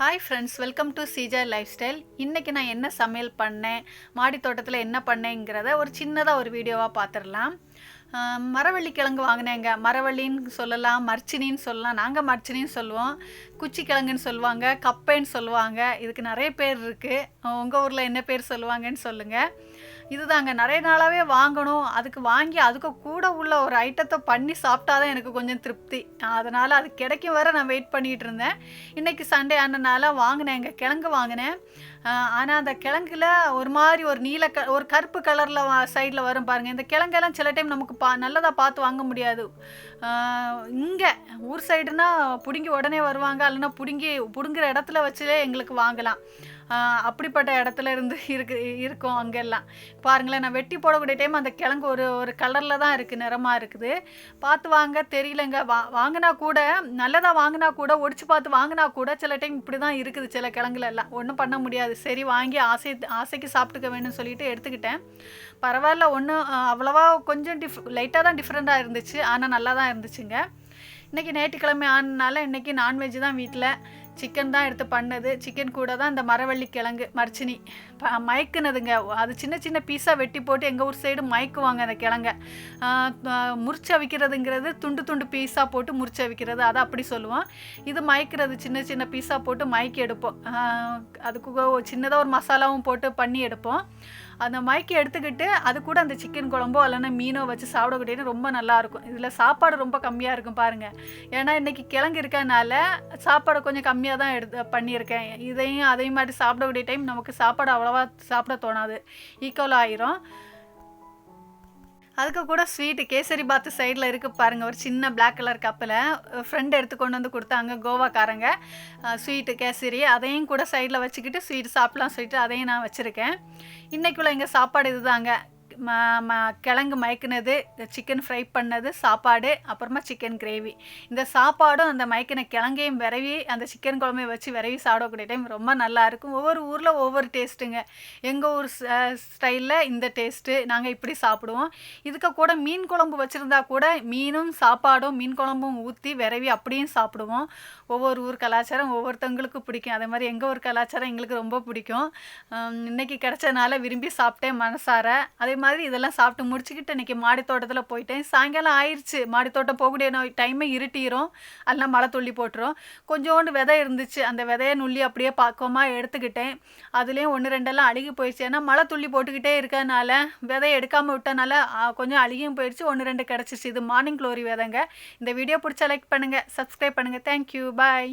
Hi friends welcome to Seeja lifestyle இன்றைக்கி நான் என்ன சமையல் பண்ணேன் மாடி தோட்டத்தில் என்ன பண்ணேங்கிறத ஒரு சின்னதாக ஒரு வீடியோவாக பார்த்துடலாம் மரவள்ளி கிழங்கு வாங்கினேங்க. மரவள்ளின்னு சொல்லலாம் மர்ச்சினின்னு சொல்லலாம். நாங்கள் மர்ச்சினின்னு சொல்லுவோம். குச்சி கிழங்குன்னு சொல்லுவாங்க கப்பைன்னு சொல்லுவாங்க. இதுக்கு நிறைய பேர் இருக்குது உங்கள் ஊரில் என்ன பேர் சொல்லுவாங்கன்னு சொல்லுங்கள் இதுதாங்க நிறைய நாளாகவே வாங்கணும். அதுக்கு வாங்கி அதுக்கு கூட உள்ள ஒரு ஐட்டத்தை பண்ணி சாப்பிட்டா தான் எனக்கு கொஞ்சம் திருப்தி. அதனால் அது கிடைக்கும் வரை நான் வெயிட் பண்ணிகிட்டு இருந்தேன். இன்றைக்கி சண்டே ஆனனால வாங்கினேங்க கிழங்கு வாங்கினேன். ஆனால் அந்த கிழங்குல ஒரு மாதிரி ஒரு நீல க ஒரு கருப்பு கலரில் சைடில் வரும் பாருங்கள் இந்த கிழங்கெல்லாம் சில டைம் நமக்கு பா நல்லதாக பார்த்து வாங்க முடியாது. இங்கே ஊர் சைடுனா பிடுங்கி உடனே வருவாங்க இல்லைன்னா பிடுங்கி பிடுங்குற இடத்துல வச்சுலே எங்களுக்கு வாங்கலாம். அப்படிப்பட்ட இடத்துல இருந்து இருக்கு இருக்கும் அங்கெல்லாம். பாருங்களேன் நான் வெட்டி போடக்கூடிய டைம் அந்த கிழங்கு ஒரு ஒரு கலரில் தான் இருக்குது நிறமாக இருக்குது. பார்த்து வாங்க தெரியலங்க. வா வாங்கினா கூட நல்லதாக வாங்கினா கூட ஒடிச்சு பார்த்து வாங்கினா கூட சில டைம் இப்படி தான் இருக்குது சில கிழங்குல எல்லாம். ஒன்றும் பண்ண முடியாது. சரி வாங்கி ஆசை ஆசைக்கு சாப்பிட்டுக்க வேணும்னு சொல்லிட்டு எடுத்துக்கிட்டேன். பரவாயில்ல ஒன்றும் அவ்வளோவா கொஞ்சம் டிஃப் லைட்டாக தான் டிஃப்ரெண்ட்டாக இருந்துச்சு. ஆனால் நல்லா தான் இருந்துச்சுங்க. இன்றைக்கி ஞாயிற்றுக்கிழமை ஆனனால இன்றைக்கி நான்வெஜ் தான் வீட்டில் சிக்கன் தான் எடுத்து பண்ணது. சிக்கன் கூட தான் இந்த மரவள்ளி கிழங்கு மர்ச்சினி. ப மயக்குனதுங்க. அது சின்ன சின்ன பீஸாக வெட்டி போட்டு எங்கள் ஊர் சைடு மயக்குவாங்க அந்த கிழங்க. முறிச்சு அவிக்கிறதுங்கிறது துண்டு துண்டு பீஸாக போட்டு முறிச்சு அவிக்கிறது. அதை அப்படி சொல்லுவோம். இது மயக்கிறது சின்ன சின்ன பீஸாக போட்டு மயக்கி எடுப்போம். அதுக்கு சின்னதாக ஒரு மசாலாவும் போட்டு பண்ணி எடுப்போம். அந்த மயக்கி எடுத்துக்கிட்டு அது கூட அந்த சிக்கன் குழம்போ இல்லைன்னா மீனோ வச்சு சாப்பிடக்கூடிய ரொம்ப நல்லாயிருக்கும் இதில் சாப்பாடு ரொம்ப கம்மியாக இருக்கும் பாருங்கள் ஏன்னா இன்றைக்கி கிழங்கு இருக்கனால சாப்பாடு கொஞ்சம் கம்மியாக தான் எடுத்து பண்ணியிருக்கேன். இதையும் அதையும் மாதிரி சாப்பிடக்கூடிய டைம் நமக்கு சாப்பாடு அவ்வளோவா சாப்பிட தோணாது. ஈக்குவலாக ஆயிரும். அதுக்கு கூட ஸ்வீட்டு கேசரி பாத்து சைடில் இருக்குது பாருங்கள் ஒரு சின்ன பிளாக் கலர் கப்பில் ஃப்ரெண்ட் எடுத்து கொண்டு வந்து கொடுத்தாங்க கோவாக்காரங்க. ஸ்வீட்டு கேசரி அதையும் கூட சைடில் வச்சுக்கிட்டு ஸ்வீட் சாப்பிட்லாம் சொல்லிட்டு அதையும் நான் வச்சுருக்கேன். இன்றைக்குள்ள எங்கள் சாப்பாடு இதுதாங்க. ம ம கிழங்கு மயக்கினது சிக்கன் ஃப்ரை பண்ணது சாப்பாடு அப்புறமா சிக்கன் கிரேவி இந்த சாப்பாடும் அந்த மயக்கின கிழங்கையும் விரவி அந்த சிக்கன் குழம்பையும் வச்சு விரவி சாப்பிடக்கூடிய டைம் ரொம்ப நல்லாயிருக்கும் ஒவ்வொரு ஊரில் ஒவ்வொரு டேஸ்ட்டுங்க எங்கள் ஊர் ஸ்டைலில் இந்த டேஸ்ட்டு நாங்கள் இப்படி சாப்பிடுவோம். இதுக்கு கூட மீன் குழம்பு வச்சுருந்தா கூட மீனும் சாப்பாடும் மீன் குழம்பும் ஊற்றி விரவி அப்படியும் சாப்பிடுவோம். ஒவ்வொரு ஊர் கலாச்சாரம் ஒவ்வொருத்தவங்களுக்கு பிடிக்கும். அதே மாதிரி எங்கள் ஊர் கலாச்சாரம் எங்களுக்கு ரொம்ப பிடிக்கும். இன்றைக்கி கிடச்சதுனால கிடைச்சனால விரும்பி சாப்பிட்டேன் மனசார. அதே மாதிரி இதெல்லாம் சாப்பிட்டு முடிச்சுக்கிட்டு இன்னைக்கு மாடி தோட்டத்தில் போயிட்டேன். சாயங்காலம் ஆயிடுச்சு மாடி தோட்டம் போகக்கூடிய டைமே இருட்டிரும். எல்லாம் மழை துள்ளி போட்டுரும். கொஞ்சோண்டு விதை இருந்துச்சு. அந்த விதையை நுள்ளி அப்படியே பக்குவமாக எடுத்துக்கிட்டேன். அதுலேயும் ஒன்று ரெண்டெல்லாம் அழுகி போயிடுச்சு ஏன்னா மழை துள்ளி போட்டுக்கிட்டே இருக்கிறதுனால விதையை எடுக்காமல் விட்டனால கொஞ்சம் அழுகியும் போயிடுச்சு ஒன்று ரெண்டு கிடச்சிச்சு. இது மார்னிங் க்ளோரி விதைங்க. இந்த வீடியோ பிடிச்ச லைக் பண்ணுங்கள் சப்ஸ்கிரைப் பண்ணுங்கள் தேங்க்யூ பாய்